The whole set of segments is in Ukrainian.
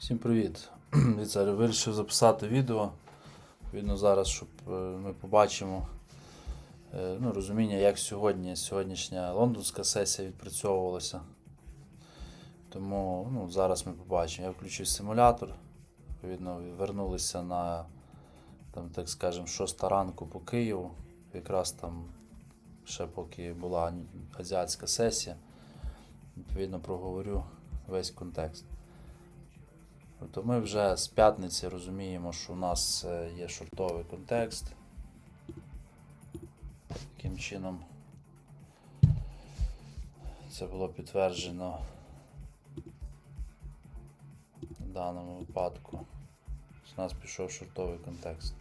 Всім привіт! Віцар вирішив записати відео. Відповідно, зараз, щоб е, ми побачимо е, ну, розуміння, як сьогодні сьогоднішня лондонська сесія відпрацьовувалася. Тому ну, зараз ми побачимо. Я включив симулятор. Відповідно, вернулися на там, так скажемо, 6 ранку по Києву. Якраз там ще поки була азіатська сесія. Відповідно, проговорю весь контекст. Тобто ми вже з п'ятниці розуміємо, що у нас е, є шортовий контекст. Таким чином це було підтверджено в даному випадку. З нас пішов шортовий контекст.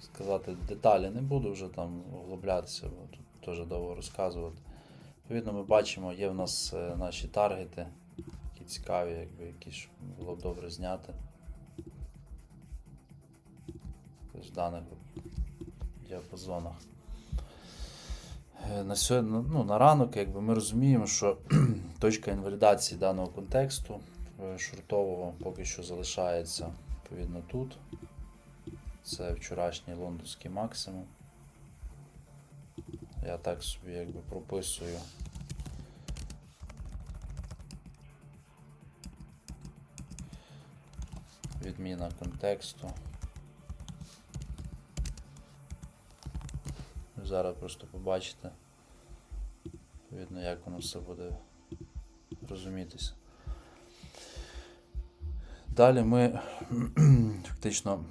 Сказати деталі не буду вже там углублятися, бо тут теж довго розказувати. Відповідно, ми бачимо, є в нас е, наші таргети цікаві, якби які ж було б добре зняти. Тобто в даних діапазонах. Е, На, сьогодні, ну, на ранок якби, ми розуміємо, що точка інвалідації даного контексту е, шортового поки що залишається відповідно тут. Це вчорашній лондонський максимум. Я так собі якби прописую. Відміна контексту. Зараз просто побачите. Видно, як воно все буде розумітися. Далі ми фактично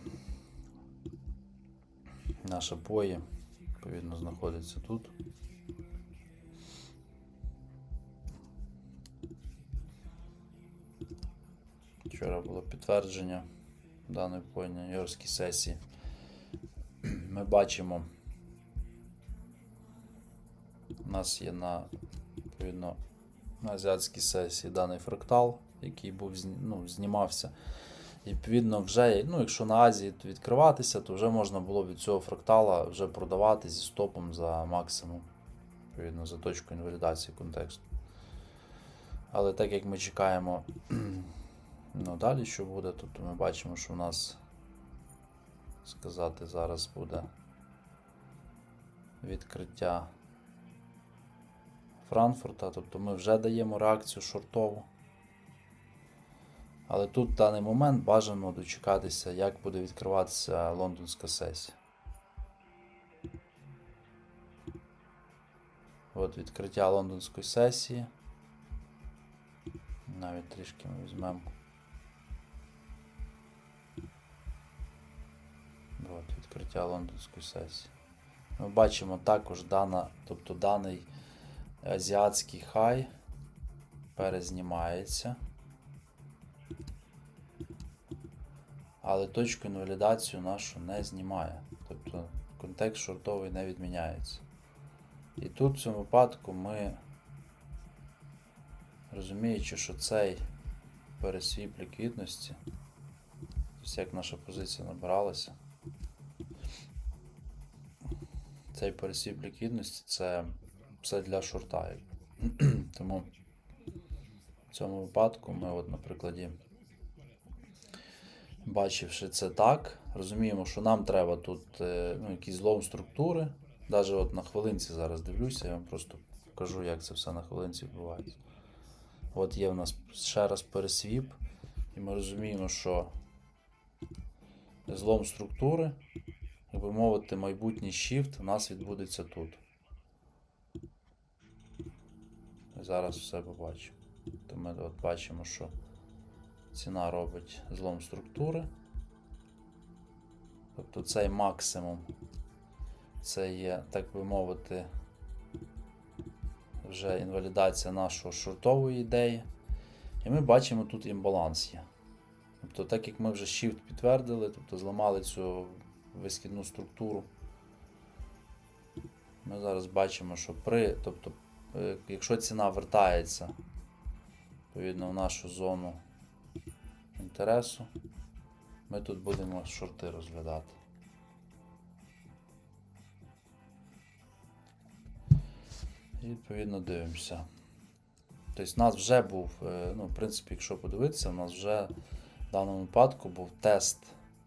наша пої, відповідно, знаходиться тут. Вчора було підтвердження даної по сесії. Ми бачимо, у нас є на, відповідно, на азіатській сесії даний фрактал, який був ну, знімався. І відповідно, вже, ну, якщо на Азії відкриватися, то вже можна було від цього фрактала вже продавати зі стопом за максимум, відповідно, за точку інвалідації контексту. Але так як ми чекаємо Ну, далі що буде? Тобто ми бачимо, що у нас сказати зараз буде відкриття Франкфурта, тобто ми вже даємо реакцію шортову. Але тут в даний момент бажано дочекатися, як буде відкриватися лондонська сесія. От відкриття лондонської сесії. Навіть трішки ми візьмемо. От, відкриття лондонської сесії. Ми бачимо також дана, тобто даний азіатський хай перезнімається. Але точку інвалідацію нашу не знімає. Тобто контекст шортовий не відміняється. І тут в цьому випадку ми, розуміючи, що цей пересвіп ліквідності, тобто як наша позиція набиралася, цей пересвіп ліквідності це все для шорта. Тому в цьому випадку ми, от, на бачивши це так, розуміємо, що нам треба тут е, ну, якийсь злом структури. Навіть от на хвилинці зараз дивлюся, я вам просто покажу, як це все на хвилинці відбувається. От є в нас ще раз пересвіп, і ми розуміємо, що злом структури би мовити, майбутній shift у нас відбудеться тут. Зараз все побачимо. То ми от бачимо, що ціна робить злом структури. Тобто цей максимум це є, так би мовити, вже інвалідація нашої шортової ідеї. І ми бачимо тут імбаланс є. Тобто, так як ми вже Shift підтвердили, тобто зламали цю висхідну структуру. Ми зараз бачимо, що при, тобто, е, якщо ціна вертається відповідно в нашу зону інтересу, ми тут будемо шорти розглядати. І відповідно дивимося. Тобто в нас вже був, е, ну, в принципі, якщо подивитися, у нас вже в даному випадку був тест.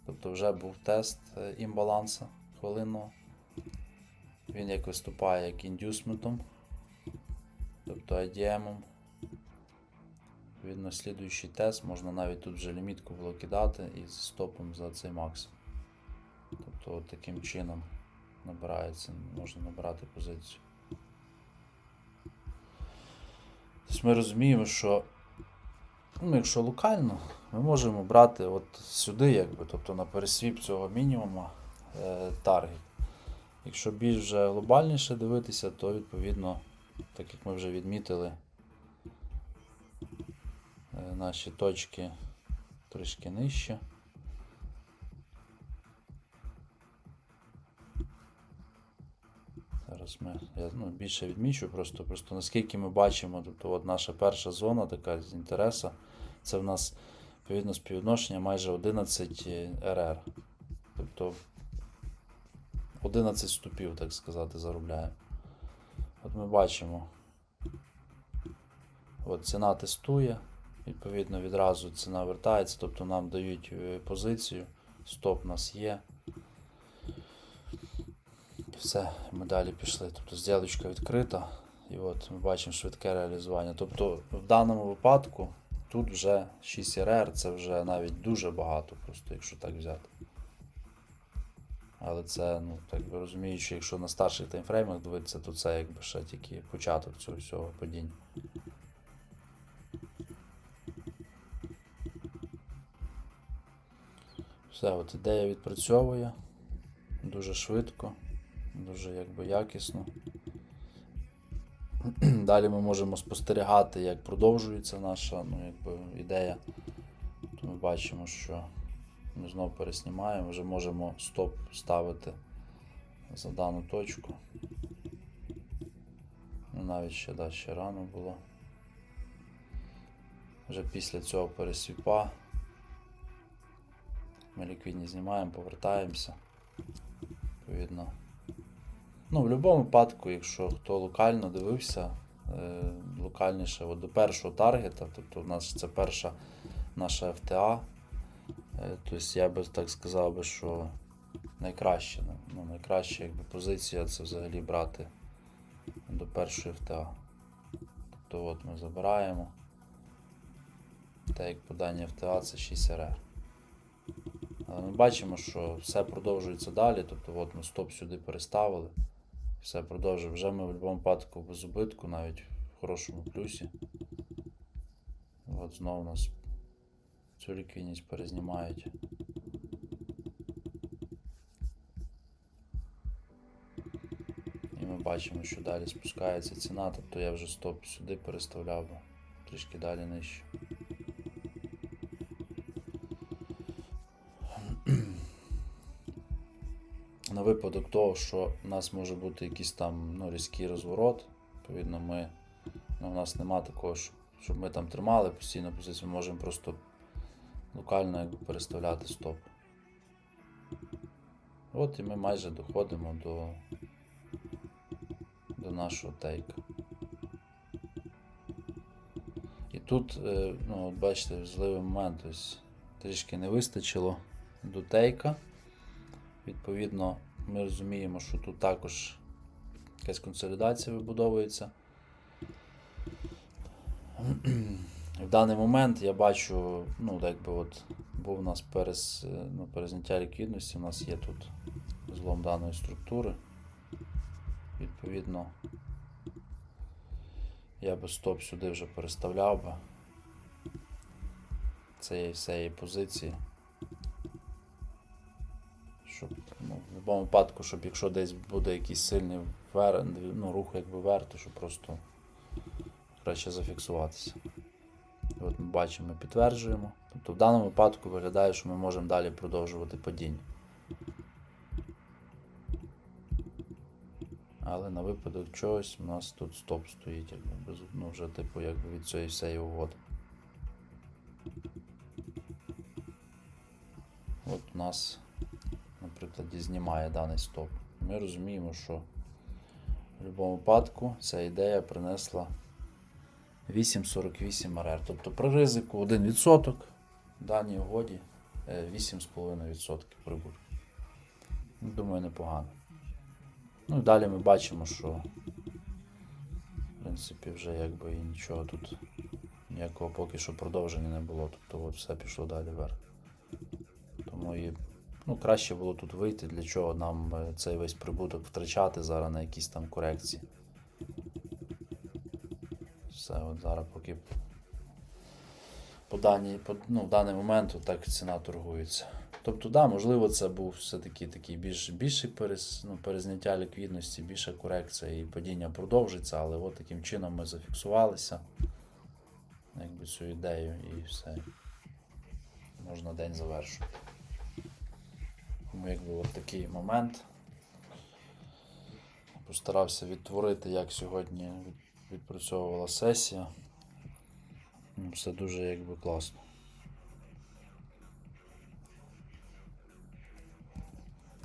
Тобто вже був тест е, імбаланса хвилинного. Він як виступає як індюсментом, тобто IDM. Відповідно, слідуючий тест, можна навіть тут вже лімітку було кидати із стопом за цей макс. Тобто таким чином набирається, можна набирати позицію. Тобто ми розуміємо, що ну, якщо локально, ми можемо брати от сюди, якби, тобто на пересвіп цього мінімума е, таргет. Якщо більш вже глобальніше дивитися, то відповідно, так як ми вже відмітили, е, наші точки трішки нижче. Зараз ми я ну, більше відмічу, просто, просто наскільки ми бачимо, тобто от наша перша зона така з інтересу, це в нас відповідно співвідношення майже 11 РР. Тобто 11 ступів, так сказати, заробляємо. От ми бачимо. От ціна тестує, відповідно, відразу ціна вертається, тобто нам дають е, позицію, стоп у нас є. Все, ми далі пішли. Тобто зділочка відкрита. І от ми бачимо швидке реалізування. Тобто в даному випадку тут вже 6 РР, це вже навіть дуже багато, просто якщо так взяти. Але це, ну, так би розуміючи, якщо на старших таймфреймах дивитися, то це якби ще тільки початок цього всього падіння. Все, от ідея відпрацьовує дуже швидко, дуже якби якісно. Далі ми можемо спостерігати, як продовжується наша ну, якби, ідея. То ми бачимо, що ми знову переснімаємо, вже можемо стоп ставити за дану точку. Ну, навіть ще, да, ще рано було. Вже після цього пересвіпа. Ми ліквідні знімаємо, повертаємося. Відповідно. Ну, в будь-якому випадку, якщо хто локально дивився, е, локальніше от до першого таргета, тобто в нас це перша наша FTA. Е, тобто я би так сказав би, що найкраще, ну, найкраща якби, позиція це взагалі брати до першої FTA. Тобто от ми забираємо. Та як подання FTA це 6 РР. Ми бачимо, що все продовжується далі. Тобто от ми стоп сюди переставили. Все продовжує. Вже ми в будь-якому випадку без убитку, навіть в хорошому плюсі. От знову нас цю ліквідність перезнімають. І ми бачимо, що далі спускається ціна, тобто я вже стоп сюди переставляв трішки далі нижче. На випадок того, що в нас може бути якийсь там ну, різкий розворот, відповідно, ми, ну, у нас нема такого, щоб, ми там тримали постійно позицію, ми можемо просто локально якби, переставляти стоп. От і ми майже доходимо до, до нашого тейка. І тут, е, ну, бачите, важливий момент, ось трішки не вистачило до тейка. Відповідно, ми розуміємо, що тут також якась консолідація вибудовується. В даний момент я бачу, ну, так от був у нас перез, ну, перезняття ліквідності, у нас є тут злом даної структури. Відповідно, я би стоп сюди вже переставляв би цієї всієї позиції. Щоб ну, в будь-якому випадку, щоб якщо десь буде якийсь сильний вер, ну, рух якби вверх, то щоб просто краще зафіксуватися. І От ми бачимо, ми підтверджуємо. Тобто в даному випадку виглядає, що ми можемо далі продовжувати падіння. Але на випадок чогось у нас тут стоп стоїть, якби, ну, вже типу якби від цієї всієї угоди. От у нас, наприклад, знімає даний стоп. Ми розуміємо, що в будь-якому випадку ця ідея принесла 8,48 РР. Тобто при ризику 1% в даній угоді е, 8,5% прибутку. Ну, Думаю, непогано. Ну і далі ми бачимо, що в принципі вже якби і нічого тут ніякого поки що продовження не було. Тобто от все пішло далі вверх. Тому і ну, краще було тут вийти, для чого нам е, цей весь прибуток втрачати зараз на якісь там корекції. Все, от зараз поки по, даній, по ну, в даний момент так ціна торгується. Тобто, да, можливо, це був все-таки такий більш, більший перез, ну, перезняття ліквідності, більша корекція і падіння продовжиться, але от таким чином ми зафіксувалися. Якби цю ідею і все. Можна день завершувати. Тому якби от такий момент. Постарався відтворити, як сьогодні відпрацьовувала сесія. Ну, Все дуже якби класно.